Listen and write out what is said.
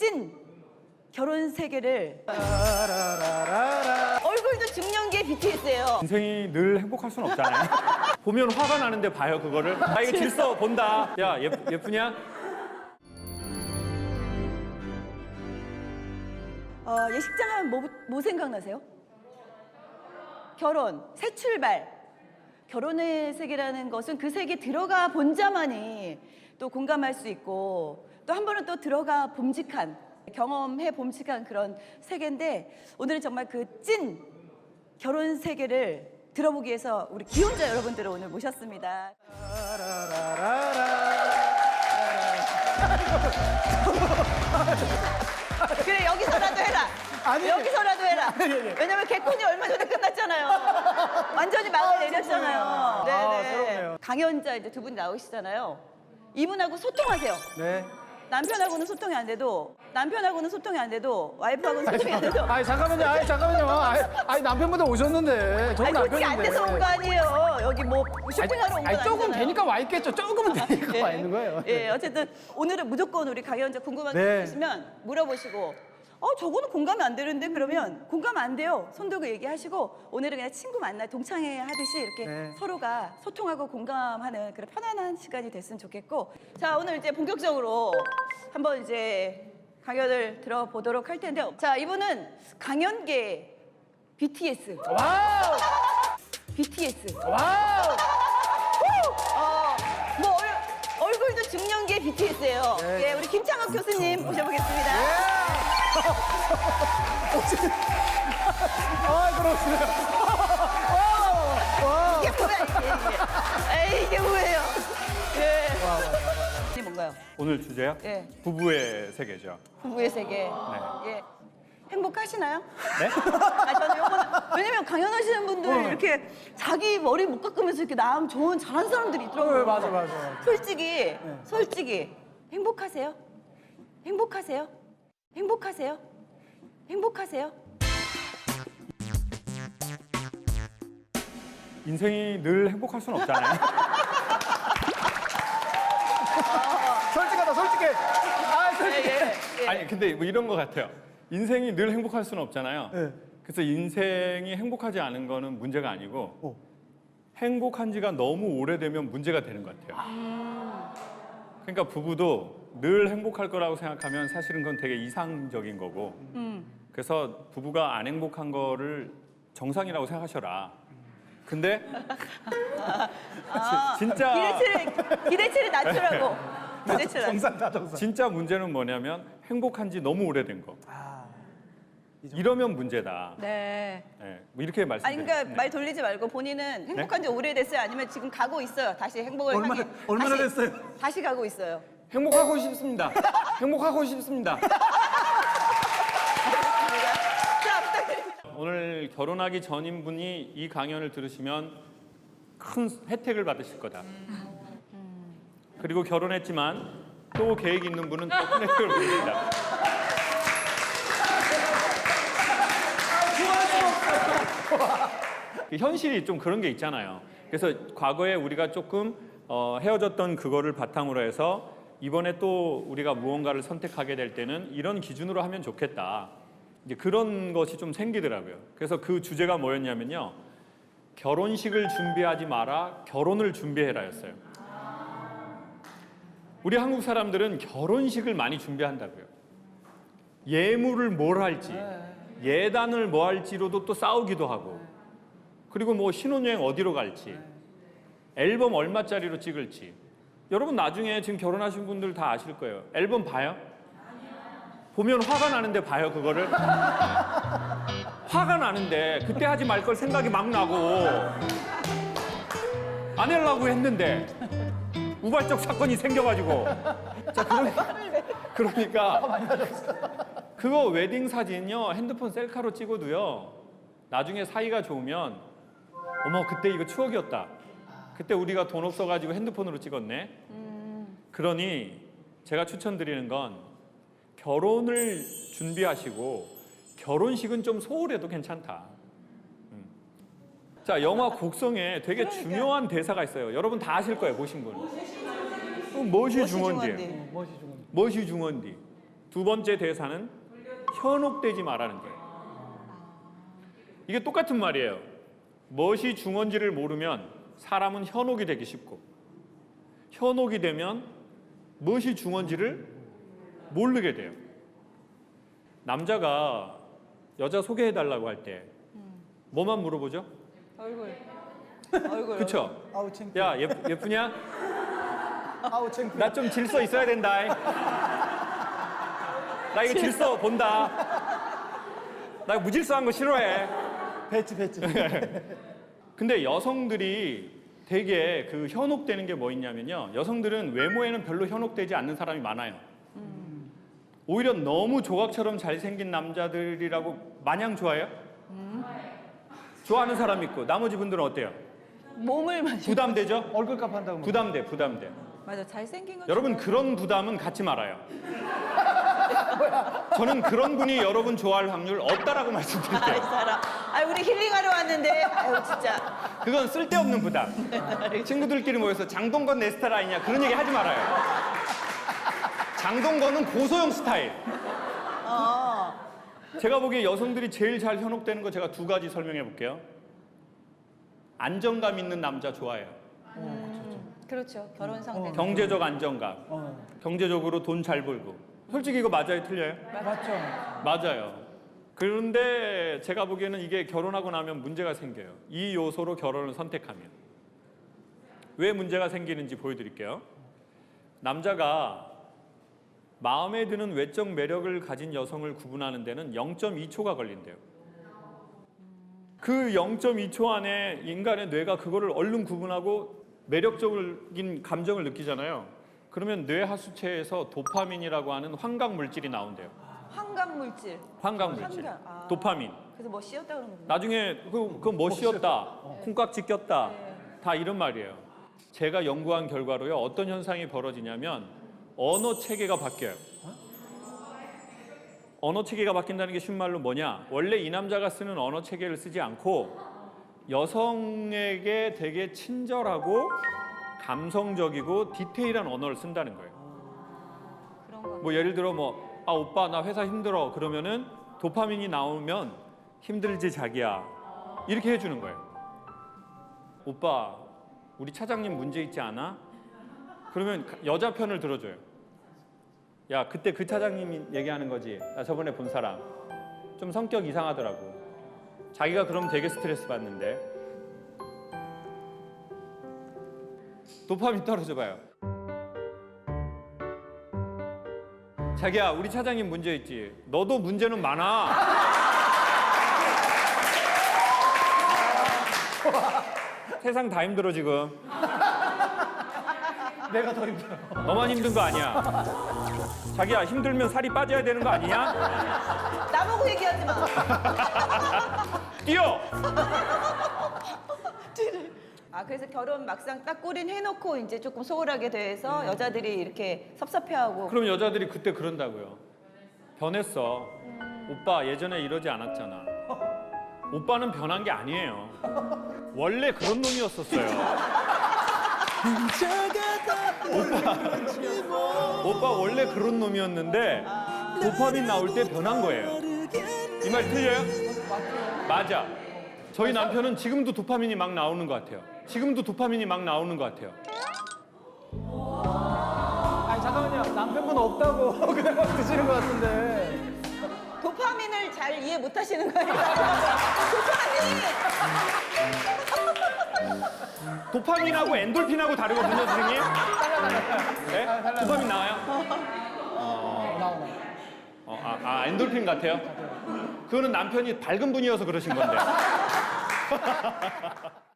찐 결혼 세계를 얼굴도 중년기의 BTS예요. 인생이 늘 행복할 순 없잖아요. 보면 화가 나는데 봐요 그거를. 나 이거 질서 본다. 야 예쁘, 예쁘냐? 어, 예식장 하면 뭐, 뭐 생각나세요? 결혼, 새 출발. 결혼의 세계라는 것은 그 세계 들어가 본 자만이 또 공감할 수 있고 또 한 번은 또 들어가 봄직한 경험해 봄직한 그런 세계인데 오늘은 정말 그 찐 결혼 세계를 들어보기 위해서 우리 기혼자 여러분들을 오늘 모셨습니다. 그래 여기서라도 해라. 아니. 여기서라도 해라. 왜냐면 개콘이 얼마 전에 끝났잖아요. 완전히 막을 내렸잖아요. 죄송해요. 아, 네네. 새롭네요. 강연자 이제 두 분 나오시잖아요. 이분하고 소통하세요. 네. 남편하고는 소통이 안 돼도 남편하고는 소통이 안 돼도 와이프하고는 소통이 안 돼도 아니 잠깐만요. 아니 잠깐만요. 아니, 아니 남편분들 오셨는데 저는 아니 솔직히 안 남편인데. 돼서 온 거 아니에요. 여기 뭐 쇼핑하러 온 거 아니 아니잖아요. 조금 되니까 와 있겠죠. 조금은 되니까 예. 와 있는 거예요. 예, 어쨌든 오늘은 무조건 우리 강연자 궁금한 게 네. 있으시면 물어보시고 어 저거는 공감이 안 되는데 그러면 공감 안 돼요. 손 들고 얘기하시고 오늘은 그냥 친구 만나 동창회 하듯이 이렇게 네. 서로가 소통하고 공감하는 그런 편안한 시간이 됐으면 좋겠고 자 오늘 이제 본격적으로 한번 이제 강연을 들어보도록 할 텐데 자 이분은 강연계 BTS 와우. BTS 와우. 어, 뭐 얼, 얼굴도 중년기의 BTS예요. 네. 예, 우리 김창학 교수님 모셔보겠습니다. 아 그렇습니다. 와. 이게 뭐야 이게? 에이, 이게 뭐예요? 예. 이게 뭔가요? 오늘 주제요? 예, 부부의 세계죠. 부부의 세계. 예. 행복하시나요? 네? 아, 저는 요거는 왜냐면 강연하시는 분들 이렇게 자기 머리 못 깎으면서 이렇게 나음 좋은 잘하는 사람들이 있더라고요. 어, 맞아 맞아. 맞아. 솔직히, 솔직히 행복하세요? 행복하세요? 행복하세요? 행복하세요? 인생이 늘 행복할 순 없잖아요. 솔직하다 솔직해. 아 솔직해. 예, 예. 아니 근데 뭐 이런 것 같아요. 인생이 늘 행복할 수는 없잖아요. 네. 그래서 인생이 행복하지 않은 거는 문제가 아니고 어. 행복한 지가 너무 오래되면 문제가 되는 것 같아요. 그러니까 부부도 늘 행복할 거라고 생각하면 사실은 그건 되게 이상적인 거고 음. 그래서 부부가 안 행복한 거를 정상이라고 생각하셔라. 근데 아, 진짜 기대치를 기대치를 낮추라고. 기대치를 낮. 정상 다 정상. 진짜 문제는 뭐냐면 행복한 지 너무 오래된 거. 아. 이러면 문제다. 네. 네, 뭐 이렇게 아니 말씀드려요. 그러니까 말 돌리지 말고 본인은 행복한 지 오래됐어요? 아니면 지금 가고 있어요? 다시 행복을 얼마나 향해 얼마나 다시, 됐어요? 다시 가고 있어요. 행복하고 싶습니다. 행복하고 싶습니다. 자 부탁드립니다. 오늘 결혼하기 전인 분이 이 강연을 들으시면 큰 혜택을 받으실 거다. 그리고 결혼했지만 또 계획 있는 분은 또 큰 혜택을 받습니다. 현실이 좀 그런 게 있잖아요. 그래서 과거에 우리가 조금 어, 헤어졌던 그거를 바탕으로 해서 이번에 또 우리가 무언가를 선택하게 될 때는 이런 기준으로 하면 좋겠다. 이제 그런 것이 좀 생기더라고요. 그래서 그 주제가 뭐였냐면요. 결혼식을 준비하지 마라, 결혼을 준비해라였어요. 우리 한국 사람들은 결혼식을 많이 준비한다고요. 예물을 뭘 할지, 예단을 뭐 할지로도 또 싸우기도 하고, 그리고 뭐 신혼여행 어디로 갈지, 앨범 얼마짜리로 찍을지. 여러분 나중에 지금 결혼하신 분들 다 아실 거예요. 앨범 봐요? 보면 화가 나는데 봐요 그거를. 화가 나는데 그때 하지 말 걸 생각이 막 나고 안 하려고 했는데 우발적 사건이 생겨가지고 자 그러니까, 그러니까 그거 웨딩 사진요 핸드폰 셀카로 찍어도요 나중에 사이가 좋으면 어머 그때 이거 추억이었다 그때 우리가 돈 없어가지고 핸드폰으로 찍었네 그러니 제가 추천드리는 건 결혼을 준비하시고 결혼식은 좀 소홀해도 괜찮다. 음. 자 영화 곡성에 되게 중요한 대사가 있어요. 여러분 다 아실 거예요 보신 분. 어, 멋이 중원디. 멋이 중원디. 두 번째 대사는 현혹되지 말라는 거예요. 이게 똑같은 말이에요. 무엇이 중원지를 모르면 사람은 현혹이 되기 쉽고 현혹이 되면 무엇이 중원지를 모르게 돼요. 남자가 여자 소개해 달라고 할 때 뭐만 물어보죠? 얼굴. 얼굴. 그쵸? 아우 창피. 야 예, 예쁘냐? 아우 창피. 나 좀 질서 있어야 된다. 나 이거 질서 본다. 나 무질서한 거 싫어해. 배지 배지. 근데 여성들이 되게 그 현혹되는 게 뭐 있냐면요. 여성들은 외모에는 별로 현혹되지 않는 사람이 많아요. 오히려 너무 조각처럼 잘생긴 남자들이라고 마냥 좋아해요? 좋아하는 사람 있고 나머지 분들은 어때요? 몸을 마시. 부담되죠? 얼굴값 한다고. 뭐. 부담돼, 부담돼. 맞아. 잘생긴 건 여러분. 그런 부담은 갖지 말아요. 저는 그런 분이 여러분 좋아할 확률 없다라고 아 이 말씀드릴게요. 사람. 아 우리 힐링하러 왔는데. 아유 진짜. 그건 쓸데없는 부담. 친구들끼리 모여서 장동건 내 스타일 아니냐 그런 얘기 하지 말아요. 장동건은 고소영 스타일. 어. 제가 보기에 여성들이 제일 잘 현혹되는 거 제가 두 가지 설명해 볼게요. 안정감 있는 남자 좋아해요. 그렇죠. 결혼 상대. 경제적 안정감. 어. 경제적으로 돈 잘 벌고. 솔직히 이거 맞아요, 틀려요? 맞죠. 맞아요. 그런데 제가 보기에는 이게 결혼하고 나면 문제가 생겨요. 이 요소로 결혼을 선택하면. 왜 문제가 생기는지 보여드릴게요. 남자가 마음에 드는 외적 매력을 가진 여성을 구분하는 데는 0.2초가 걸린대요. 그 0.2초 안에 인간의 뇌가 그거를 얼른 구분하고 매력적인 감정을 느끼잖아요. 그러면 뇌 하수체에서 도파민이라고 하는 환각 물질이 나온대요. 환각 물질. 환각 물질. 환각, 아. 도파민. 그래서 뭐 씌었다 그러는 거구나. 나중에 그, 그뭐 씌었다, 콩깍지 꼈다, 다 이런 말이에요. 제가 연구한 결과로요 어떤 현상이 벌어지냐면 언어 체계가 바뀌어요. 언어 체계가 바뀐다는 게 쉬운 말로 뭐냐? 원래 이 남자가 쓰는 언어 체계를 쓰지 않고 여성에게 되게 친절하고 감성적이고 디테일한 언어를 쓴다는 거예요. 뭐 예를 들어 뭐 아 오빠 나 회사 힘들어 그러면은 도파민이 나오면 힘들지 자기야 이렇게 해주는 거예요. 오빠 우리 차장님 문제 있지 않아? 그러면 가- 여자 편을 들어줘요. 야 그때 그 차장님이 얘기하는 거지. 나 저번에 본 사람 좀 성격 이상하더라고. 자기가 그럼 되게 스트레스 받는데 도파민 떨어져 봐요. 자기야 우리 차장님 문제 있지 너도 문제는 많아 세상 다 힘들어 지금 내가 더 힘들어. 너만 힘든 거 아니야 자기야 힘들면 살이 빠져야 되는 거 아니야 나보고 얘기하지 마. 뛰어 아 그래서 결혼 막상 딱 꼬린 해놓고 이제 조금 소홀하게 돼서 여자들이 이렇게 섭섭해하고. 그럼 여자들이 그때 그런다고요? 변했어. 오빠 예전에 이러지 않았잖아. 오빠는 변한 게 아니에요. 원래 그런 놈이었었어요. 오빠 오빠 원래 그런 놈이었는데 도파민 나올 때 변한 거예요. 이 말 틀려요? 맞아. 저희 남편은 지금도 도파민이 막 나오는 것 같아요 지금도 도파민이 막 나오는 것 같아요 아니 잠깐만요. 남편분 없다고 그냥 막 드시는 것 같은데. 도파민을 잘 이해 못 하시는 거예요. 도파민. 도파민하고 엔돌핀하고 다르거든요 선생님 네? 도파민 나와요? 나오나. 어, 아, 아 엔돌핀 같아요? 그거는 남편이 밝은 분이어서 그러신 건데